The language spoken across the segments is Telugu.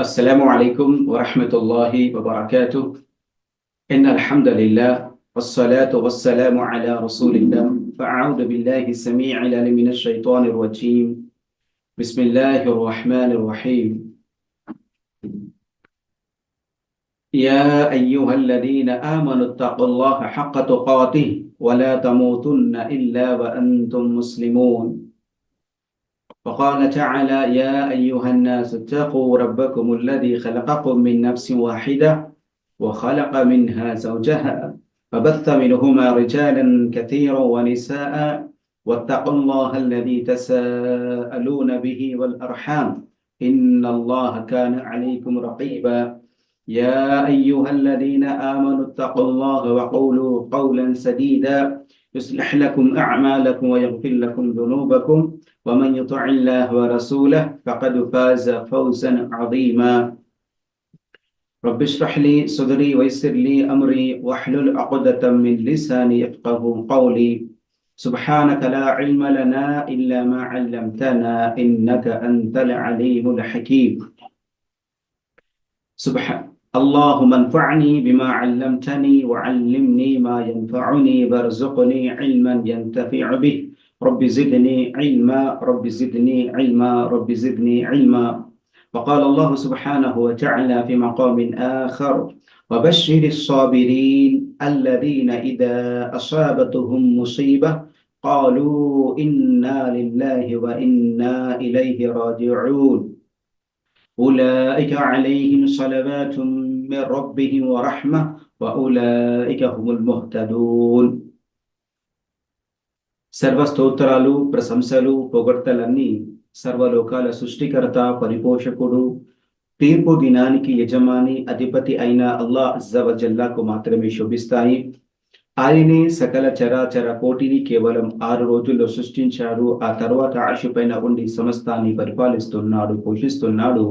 السلام عليكم ورحمة الله وبركاته. إن الحمد لله والصلاة والسلام على رسول الله. فأعوذ بالله السميع العليم من الشيطان الرجيم. بسم الله الرحمن الرحيم. يا أيها الذين آمنوا اتقوا الله حق تقاته ولا تموتن إلا وأنتم مسلمون. وقال تعالى يا أيها الناس اتقوا ربكم الذي خلقكم من نفس واحدة وخلق منها زوجها فبث منهما رجالا كثيرا ونساء واتقوا الله الذي تساءلون به والأرحام إن الله كان عليكم رقيبا. يا أيها الذين آمنوا اتقوا الله وقولوا قولا سديدا. يصلح لكم أعمالكم ويغفر لكم ذنوبكم ومن يطع الله ورسوله فقد فاز فوزا عظيما. رب اشرح لي صدري ويسر لي أمري واحلل عقدة من لساني يفقه قولي. سبحانك لا علم لنا إلا ما علمتنا إنك أنت العليم الحكيم. سبحان اللهم انفعني بما علمتني وعلمني ما ينفعني وارزقني علما ينتفع به. رب زدني علما رب زدني علما رب زدني علما. وقال الله سبحانه وتعالى في مقام آخر وبشر الصابرين الذين إذا أصابتهم مصيبة قالوا إنا لله وإنا إليه راجعون. أولئك عليهم صلوات من ربهم ورحمة وأولئك هم المهتدون సర్వ స్తోత్రాలు ప్రశంసలు పొగడ్తలన్నీ సర్వలోకాల సృష్టికర్త పరిపోషకుడు తీర్పు దినానికి యజమాని అధిపతి అయిన అల్లా అజ్జవజల్లాకు మాత్రమే శోభిస్తాయి ఆయనే సకల చరాచర కోటిని కేవలం ఆరు రోజుల్లో సృష్టించాడు ఆ తర్వాత ఆశపైన ఉండి సమస్తాన్ని పరిపాలిస్తున్నాడు పోషిస్తున్నాడు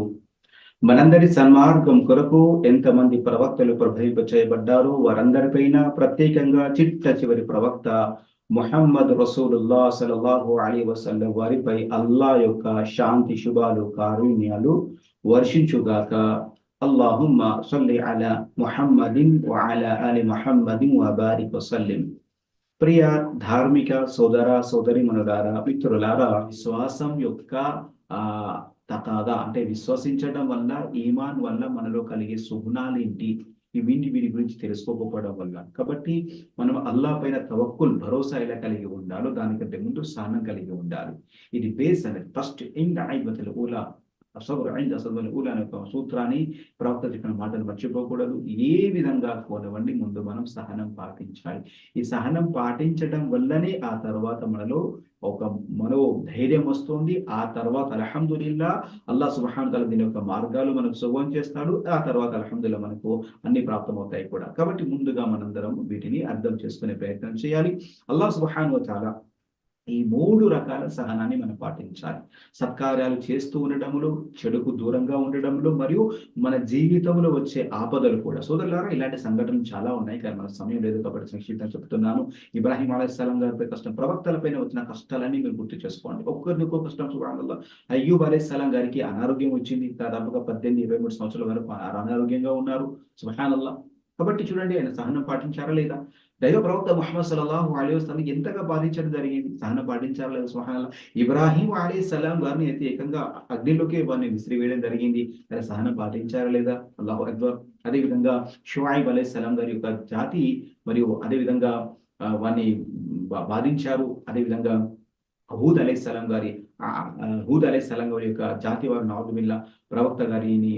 మనందరి సన్మార్గం కొరకు ఎంతమంది ప్రవక్తలు ప్రభావిత చేయబడ్డారో? వారందరిపైన ప్రత్యేకంగా చిట్ట చివరి ప్రవక్త ముహమ్మద్ రసూలుల్లా సలల్లాహు అలీ వసల్లం వారిపై అల్లా యొక్క శాంతి శుభాలు కారుణ్యాలు వర్షించుగాక. అల్లాహుమ్మ సల్లి అలా ముహమ్మదిన్ వఅలా అలి ముహమ్మదిన్ వబారిక్ వసల్లిం. ప్రియ ధార్మిక సోదర సోదరి మనులారా మిత్రులారా విశ్వాసం యొక్క ఆ తకాదా అంటే విశ్వసించడం వల్ల ఈమాన్ వల్ల మనలో కలిగే సుగుణాలేంటి వీటి వీటి గురించి తెలుసుకోకపోవడం వల్ల. కాబట్టి మనం అల్లా పైన తవక్కుల్ భరోసా ఎలా కలిగి ఉండాలో దానికంటే ముందు స్థానం కలిగి ఉండాలి. ఇది బేస్ అనేది ఫస్ట్ ఇన్ ఐదు ఊలా. అసలు ఐంద అసలు ఊలా అనే ఒక సూత్రాన్ని ప్రవక్త చెప్పిన మాటలు మర్చిపోకూడదు. ఏ విధంగా కోనవండి ముందు మనం సహనం పాటించాలి. ఈ సహనం పాటించడం వల్లనే ఆ తర్వాత మనలో ఒక మనో ధైర్యం వస్తుంది. ఆ తర్వాత అలహందుల్లా అల్లా సుబహాన్ తల దీని యొక్క మార్గాలు మనకు సుగం చేస్తాడు. ఆ తర్వాత అలహందుల్లా మనకు అన్ని ప్రాప్తమవుతాయి కూడా. కాబట్టి ముందుగా మనందరం వీటిని అర్థం చేసుకునే ప్రయత్నం చేయాలి. అల్లా సుబహాన్ చాలా ఈ మూడు రకాల సహనాన్ని మనం పాటించాలి. సత్కార్యాలు చేస్తూ ఉండడంలో చెడుకు దూరంగా ఉండడంలో మరియు మన జీవితంలో వచ్చే ఆపదలు కూడా. సోదరులారా ఇలాంటి సంఘటనలు చాలా ఉన్నాయి. కానీ మన సమయం లేదు కాబట్టి సంక్షిప్తంగా చెప్తున్నాను. ఇబ్రాహిం అలైస్లాం గారిపై కష్టం ప్రవక్తలపైన వచ్చిన కష్టాలన్నీ మీరు గుర్తు చేసుకోండి. ఒక్కరిని ఒక్కో కష్టం వల్ల అయ్యూబ్ అలైస్లాం గారికి అనారోగ్యం వచ్చింది. దాదాపుగా పద్దెనిమిది ఇరవై మూడు సంవత్సరాల వరకు అనారోగ్యంగా ఉన్నారు. సుహానల్లా కాబట్టి చూడండి ఆయన సహనం పాటించారా లేదా? దైవ ప్రవక్త ముహమ్మద్ సల్లాహు అలీ వస్లాం ఎంతగా బాధించడం జరిగింది? సహనం పాటించారు లేదా సుహాన్ ఇబ్రాహీం అలీ సలాం గారిని అయితే ఏకంగా అగ్నిలోకి వారిని విసిరివేయడం జరిగింది. అలా సహనం పాటించారా లేదా? అల్లాహు అక్బర్. అదేవిధంగా షువాయిబ్ అలీ సలాం గారి యొక్క జాతి మరియు అదేవిధంగా వారిని బాధించారు. అదేవిధంగా హూద్ అలీ సలాం గారి హూద్ అలీ సలాం గారి యొక్క జాతి వారు నావుదుమిల్లా ప్రవక్త గారిని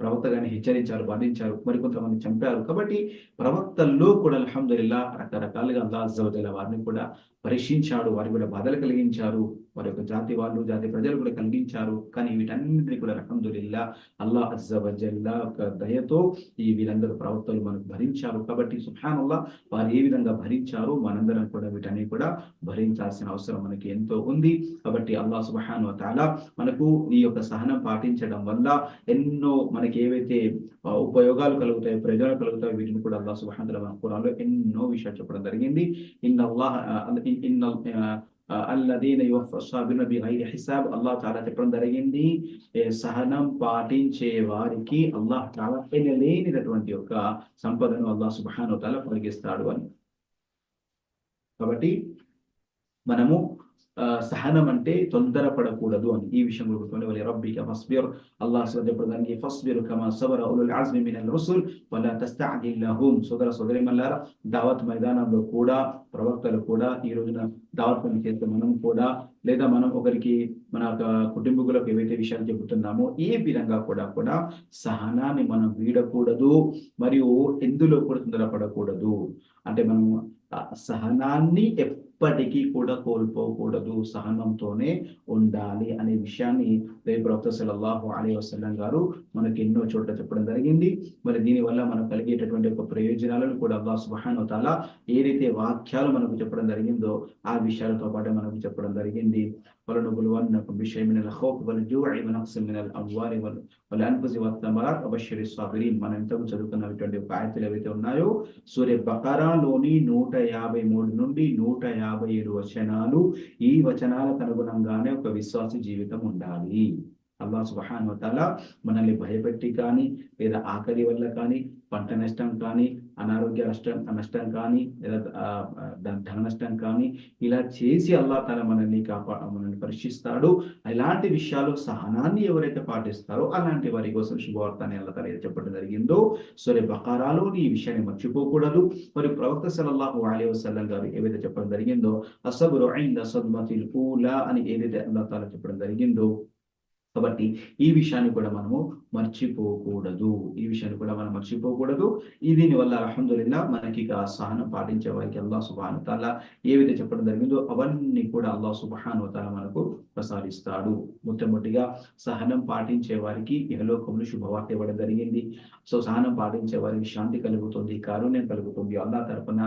ప్రవక్త గారిని హెచ్చరించారు బంధించారు మరికొంతమంది చంపారు. కాబట్టి ప్రవక్తల్లో కూడా అల్హమ్దుల్లా రకరకాలుగా అల్లా అజ్జవజల వారిని కూడా పరీక్షించాడు వారికి కూడా బాధలు కలిగించారు వారి యొక్క జాతి వాళ్ళు జాతి ప్రజలు కూడా కలిగించారు. కానీ వీటన్నింటినీ కూడా అల్హమ్దుల్లా అల్లా అజ్జవజల్లా ఒక దయతో ఈ వీరందరూ ప్రవక్తలు మనకు భరించారు. కాబట్టి సుహానల్లా వారు ఏ విధంగా భరించారో మనందరం కూడా వీటన్ని కూడా భరించాల్సిన అవసరం మనకి ఎంతో ఉంది. కాబట్టి అల్లా సుబహాన్ తాలా మనకు ఈ యొక్క సహనం పాటించడం వల్ల ఎన్నో మనకి ఏవైతే ఉపయోగాలు కలుగుతాయో ప్రయోజనాలు కలుగుతాయో వీటిని కూడా అల్లా సుబహాన్ మన కురాల్లో ఎన్నో విషయాలు చెప్పడం జరిగింది. ఇన్ అల్లాహ్ ఇన్ అల్లదీన యువఫాబిన బిగైరి హిసాబ్ అల్లాహ్ తాలా చెప్పడం జరిగింది. సహనం పాటించే వారికి అల్లాహ్ తాలా ఎనలేనినటువంటి యొక్క సంపదను అల్లాహ్ సుబ్హానహు తాలా కలిగిస్తాడు అని. కాబట్టి మనము సహనం అంటే తొందరపడకూడదు అని ఈ విషయం గుర్తుకొని వాళ్ళ రబ్బిక ఫస్బిర్. అల్లాహ్ చెప్పడానికి ఫస్బిర్ కమా సబర ఉలుల్ అజ్మి మినల్ రుసుల్. వల తస్తఅజిల్ లహుం సోదర సోదరిమల్లారా దావత్ మైదానంలో కూడా ప్రవక్తలు కూడా ఈ రోజున దావత్ పని చేస్తే మనం కూడా లేదా మనం ఒకరికి మన యొక్క కుటుంబీకులకు ఏవైతే విషయాలు చెబుతున్నామో ఏ విధంగా కూడా కూడా సహనాన్ని మనం వీడకూడదు. మరియు ఎందులో కూడా తొందరపడకూడదు. అంటే మనం సహనాన్ని ఎప్పటికీ కూడా కోల్పోకూడదు సహనంతోనే ఉండాలి అనే విషయాన్ని దేవి ప్రవక్త సల్లల్లాహు అలైహి వసల్లం గారు మనకి ఎన్నో చోట్ల చెప్పడం జరిగింది. మరి దీని వల్ల మనకు కలిగేటటువంటి ఒక ప్రయోజనాలను కూడా అల్లాహ్ సుబ్హానహు తాల ఏదైతే వాక్యాలు మనకు చెప్పడం జరిగిందో ఆ విషయాలతో పాటు మనకు చెప్పడం జరిగింది. ولنبلونكم بشيء من الخوف والجوع ونقص من الاموال وال- والانفس والثمرات وبشر الصابرين మనం ఇంతకు చదువుకున్నటువంటి ఒక ఆయతులు ఏవైతే ఉన్నాయో సూర్య బకరాలోని నూట యాభై మూడు నుండి నూట యాభై ఏడు వచనాలు ఈ వచనాలకు అనుగుణంగానే ఒక విశ్వాస జీవితం ఉండాలి అల్లా సుబ్హానహు వతాలా మనల్ని భయపెట్టి కానీ లేదా ఆకలి వల్ల కానీ పంట నష్టం కానీ అనారోగ్య నష్టం నష్టం కానీ లేదా ధన నష్టం కానీ ఇలా చేసి అల్లా తన మనల్ని కాపా మనల్ని పరీక్షిస్తాడు. ఇలాంటి విషయాలు సహనాన్ని ఎవరైతే పాటిస్తారో అలాంటి వారి కోసం శుభవార్తని అల్లా తన చెప్పడం జరిగిందో సరే బకారాలో ఈ విషయాన్ని మర్చిపోకూడదు. మరి ప్రవక్త సలల్లాహు అలీ వసల్లం గారు ఏవైతే చెప్పడం జరిగిందో అసబరు అయిన సద్మతిల్ ఊలా అని ఏదైతే అల్లా తాలా చెప్పడం జరిగిందో కాబట్టి ఈ విషయాన్ని కూడా మనము మర్చిపోకూడదు. ఈ విషయాన్ని కూడా మనం మర్చిపోకూడదు. ఈ దీని వల్ల అల్హమ్దులిల్లా మనకి సహనం పాటించే వారికి అల్లా సుబాన్ తాల ఏవైతే చెప్పడం జరిగిందో అవన్నీ కూడా అల్లా సుబాన్ తాల మనకు ప్రసాదిస్తాడు. మొట్టమొదటిగా సహనం పాటించే వారికి ఇహలోకంలో శుభవార్త ఇవ్వడం జరిగింది. సో సహనం పాటించే వారికి శాంతి కలుగుతుంది కారుణ్యం కలుగుతుంది. అల్లా తరపున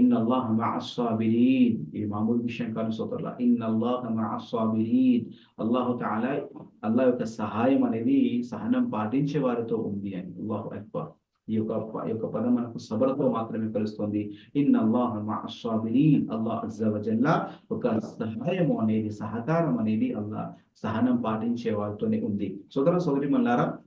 ఇన్ అల్లాహీన్ ఇది మామూలు విషయం కాదు సోదరులా ఇన్ అల్లాహ్ అల్లాహు తాలా అల్లా యొక్క సహాయం అనేది సహనం పాటించే వారితో ఉంది అని. అల్లాహు అక్బర్. ఈ యొక్క ఈ యొక్క పదం మనకు సబలతో మాత్రమే కలుస్తుంది ఇన్ అల్లాహ్ మఅస్సాబిరీన్ అల్లాహ్ అజ్జా ఒక సహాయము అనేది సహకారం అనేది అల్లా సహనం పాటించే వారితోనే ఉంది. సోదర సోదరి మల్లారా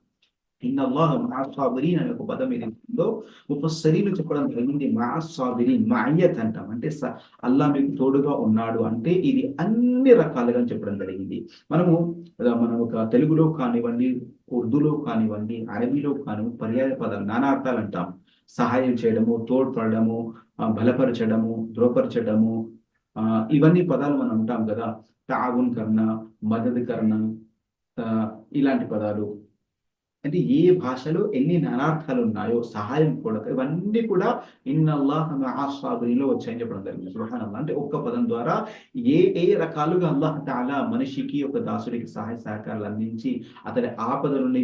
ఇన్నల్లాహ అల్లాహ్ మఅస్సాబిరీన్ అనే ఒక పదం ఏదైతే ఉందో ముఫస్సరీలు చెప్పడం జరిగింది మఅస్సాబిరీన్ మఅయ్యత్ అంటాం. అంటే స- అల్లా మీకు తోడుగా ఉన్నాడు అంటే ఇది అన్ని రకాలుగా చెప్పడం జరిగింది. మనము మనం ఒక తెలుగులో కానివ్వండి ఉర్దూలో కానివ్వండి అరబీలో కానివ్వండి పర్యాయ పదాలు నానా అర్థాలు అంటాం. సహాయం చేయడము తోడ్పడము బలపరచడము ద్రోపరచడము ఆ, ఇవన్నీ పదాలు మనం అంటాం కదా. తాగున్ కర్ణ మదద్ కర్ణ ఇలాంటి పదాలు. అంటే ఏ భాషలో ఎన్ని నానార్థాలు ఉన్నాయో సహాయం కూడా ఇవన్నీ కూడా ఇన్నల్లాహ్ మహాస్వాబినిలో వచ్చాయని చెప్పడం జరిగింది. సుబ్హానల్లాహ్ అంటే ఒక్క పదం ద్వారా ఏ ఏ రకాలుగా అల్లాహ్ తాలా మనిషికి ఒక దాసుడికి సహాయ సహకారాలు అందించి అతని ఆపద నుండి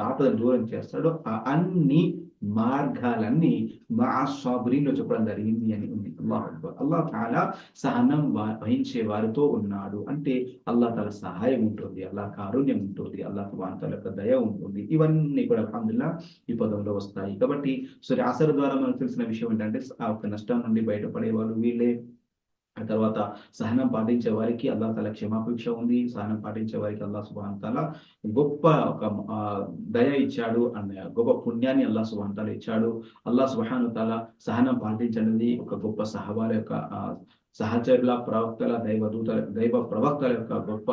ఆపదను దూరం చేస్తాడో అన్ని మార్గాలన్నీ మా సాబురీలో చెప్పడం జరిగింది అని ఉంది. అల్లాహ్ అక్బర్. అల్లాహ్ తాలా సహనం వహించే వారితో ఉన్నాడు. అంటే అల్లాహ్ తాల సహాయం ఉంటుంది అల్లా కారుణ్యం ఉంటుంది అల్లాహ్ తాల యొక్క దయ ఉంటుంది. ఇవన్నీ కూడా అల్హమ్దుల్లా ఈ పదంలో వస్తాయి. కాబట్టి సరే అసలు ద్వారా మనకు తెలిసిన విషయం ఏంటంటే ఆ యొక్క నష్టం నుండి బయటపడే వాళ్ళు వీళ్ళే ఆ తర్వాత సహనం పాటించే వారికి అల్లా తల క్షమాపేక్ష ఉంది. సహనం పాటించే వారికి అల్లా సుబాన్ గొప్ప ఒక ఆ, దయ ఇచ్చాడు అన్న గొప్ప పుణ్యాన్ని అల్లా సుబాన్ ఇచ్చాడు. అల్లా సుబాను తాల సహనం పాటించనిది ఒక గొప్ప సహవాల యొక్క సహచరుల ప్రవక్తల దైవదూత దైవ ప్రవక్తల యొక్క గొప్ప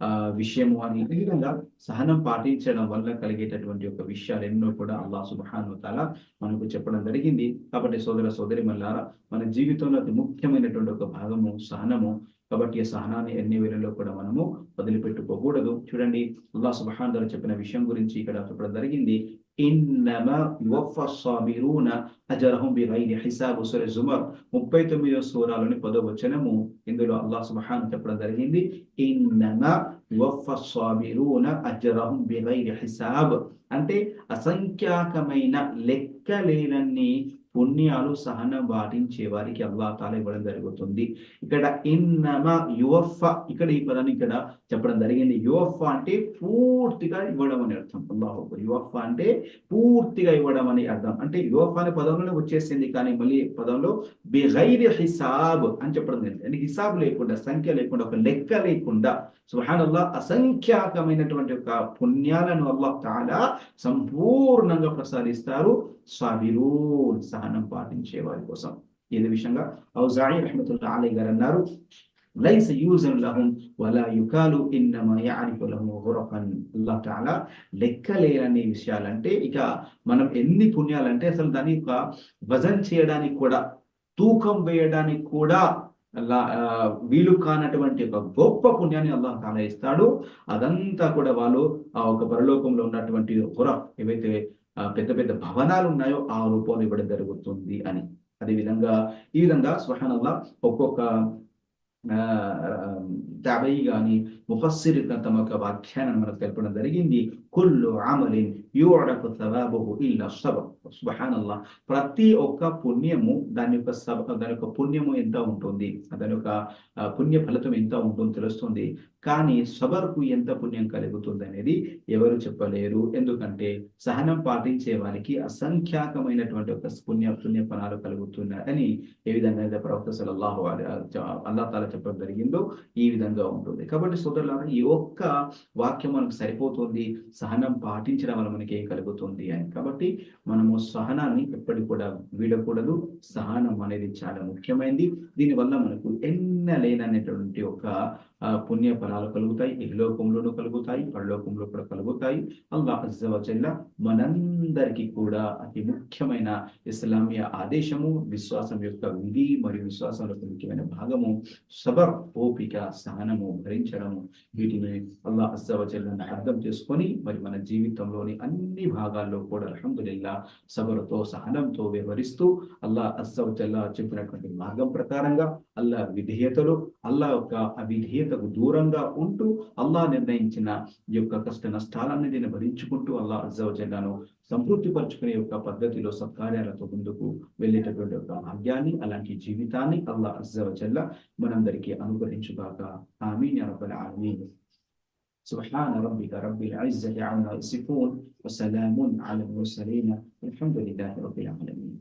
ఆ విషయము అని ఈ విధంగా సహనం పాటించడం వల్ల కలిగేటటువంటి ఒక విషయాలు ఎన్నో కూడా అల్లా సుబాను తాల మనకు చెప్పడం జరిగింది. కాబట్టి సోదర సోదరి మల్లారా మన జీవితంలో అతి ముఖ్యమైనటువంటి ఒక భాగము సహనము. కాబట్టి ఈ సహనాన్ని ఎన్ని వేళల్లో కూడా మనము వదిలిపెట్టుకోకూడదు. చూడండి అల్లా సుబ్హాన్ ద్వారా చెప్పిన విషయం గురించి ఇక్కడ చెప్పడం జరిగింది. ఇన్నమా యువఫ సాబిరూన అజరహum బిగైరి హిసాబ్ సూర జుమర్ ముప్పై తొమ్మిదో సూరాలోని పదో వచనము ఇందులో అల్లాహ్ సుబ్హాన్ చెప్పడం జరిగింది. ఇన్నమా యువఫ సాబిరూన అజరహం బిగైరి హిసాబ్. అంటే అసంఖ్యాకమైన లెక్కలేనన్ని పుణ్యాలు సహనం పాటించే వారికి అల్వాతాలు ఇవ్వడం జరుగుతుంది. ఇక్కడ ఇన్నమ యువఫ ఇక్కడ ఈ పదాన్ని ఇక్కడ చెప్పడం జరిగింది. యువఫ అంటే పూర్తిగా ఇవ్వడం అని అర్థం. అల్లాహ్ యువఫ అంటే పూర్తిగా ఇవ్వడం అని అర్థం. అంటే యువఫ అనే పదంలోనే వచ్చేసింది కానీ మళ్ళీ పదంలో బిగైర్ హిసాబ్ అని చెప్పడం జరిగింది. అంటే హిసాబ్ లేకుండా సంఖ్య లేకుండా ఒక లెక్క లేకుండా సుహానల్లా అసంఖ్యాకమైనటువంటి ఒక పుణ్యాలను అల్లాహ్ తాలా సంపూర్ణంగా ప్రసాదిస్తారు. సాబిరూన్. సహనం పాటించే వారి కోసం. ఇదే విషయంగా ఔజాయి రహమతుల్లా అలీ గారు అన్నారు లైస్ యూజన్ లహం వలా యుకాలు ఇన్నమా యారిఫు లహం గురఫన్ అల్లాహ్ తాలా విషయాలంటే ఇక మనం ఎన్ని పుణ్యాలంటే అసలు దాని యొక్క వజన్ చేయడానికి కూడా తూకం వేయడానికి కూడా అలా వీలు కానటువంటి ఒక గొప్ప పుణ్యాన్ని అల్లాహ్ తాలా ఇస్తాడు. అదంతా కూడా వాళ్ళు ఆ ఒక పరలోకంలో ఉన్నటువంటి గుర ఏవైతే పెద్ద పెద్ద భవనాలు ఉన్నాయో ఆ రూపంలో ఇవ్వడం జరుగుతుంది అని. అదే విధంగా ఈ విధంగా స్వహనల్లా ఒక్కొక్క తాబయి గాని ముఫస్సిర్ తమ యొక్క వ్యాఖ్యానం మనకు తెలపడం జరిగింది. కుల్లు అమలిన్ యూడకు సవాబుహు ఇల్లా సబ సుబ్హానల్లాహ్ ప్రతి ఒక్క పుణ్యము దాని యొక్క సబ దాని యొక్క పుణ్యము ఎంత ఉంటుంది? దాని యొక్క పుణ్య ఫలితం ఎంత ఉంటుందో తెలుస్తుంది. కానీ సబర్కు ఎంత పుణ్యం కలుగుతుంది అనేది ఎవరు చెప్పలేరు. ఎందుకంటే సహనం పాటించే వారికి అసంఖ్యాకమైనటువంటి ఒక పుణ్య పుణ్య ఫలాలు కలుగుతున్నాయని ఏ విధంగా అయితే ప్రవక్త సలల్లాహు అల్లా తాలా చెప్పడం జరిగిందో ఈ విధంగా ఉంటుంది. కాబట్టి సోదరులారా ఈ ఒక్క వాక్యం మనకు సరిపోతుంది. సహనం పాటించడం వల్ల మనకి ఏం కలుగుతుంది అని. కాబట్టి మనము సహనాన్ని ఎప్పటికి కూడా వీడకూడదు. సహనం అనేది చాలా ముఖ్యమైనది దీనివల్ల మనకు ఎన్నలేననేటువంటి ఒక పుణ్య ఫలాలు కలుగుతాయి ఈ కలుగుతాయి పరలోకంలో కూడా కలుగుతాయి. అల్లాహ్ అజ్జవజల్ల మనందరికీ కూడా అతి ముఖ్యమైన ఇస్లామీయ ఆదేశము విశ్వాసం యొక్క విధి మరియు విశ్వాసం యొక్క ముఖ్యమైన భాగము సబర్ ఓపిక సహనము భరించడము. వీటిని అల్లా అజ్జవచల్లని అర్థం చేసుకొని మరి మన జీవితంలోని అన్ని భాగాల్లో కూడా అల్హమ్దుల్లా సబరుతో సహనంతో వ్యవహరిస్తూ అల్లా అజ్జవచల్లా చెప్పినటువంటి మార్గం ప్రకారంగా అల్లాహ్ విధేయతలు అల్లాహ్ యొక్క అవిధేయతకు దూరంగా ఉంటూ అల్లాహ్ నిర్ణయించిన ఈ యొక్క కష్ట నష్టాలన్నిటిని భరించుకుంటూ అల్లాహ్ అజ్జవజల్లాను సంతృప్తి పరుచుకునే యొక్క పద్ధతిలో సత్కార్యాలతో ముందుకు వెళ్ళేటటువంటి ఒక భాగ్యాన్ని అలాంటి జీవితాన్ని అల్లాహ్ అజ్జవజల్ల మనందరికీ అనుగ్రహించుగాక ఆమీన్ యా రబ్బల్ ఆలమీన్ سبحان ربك رب العزة عما يصفون وسلام على المرسلين والحمد لله رب العالمين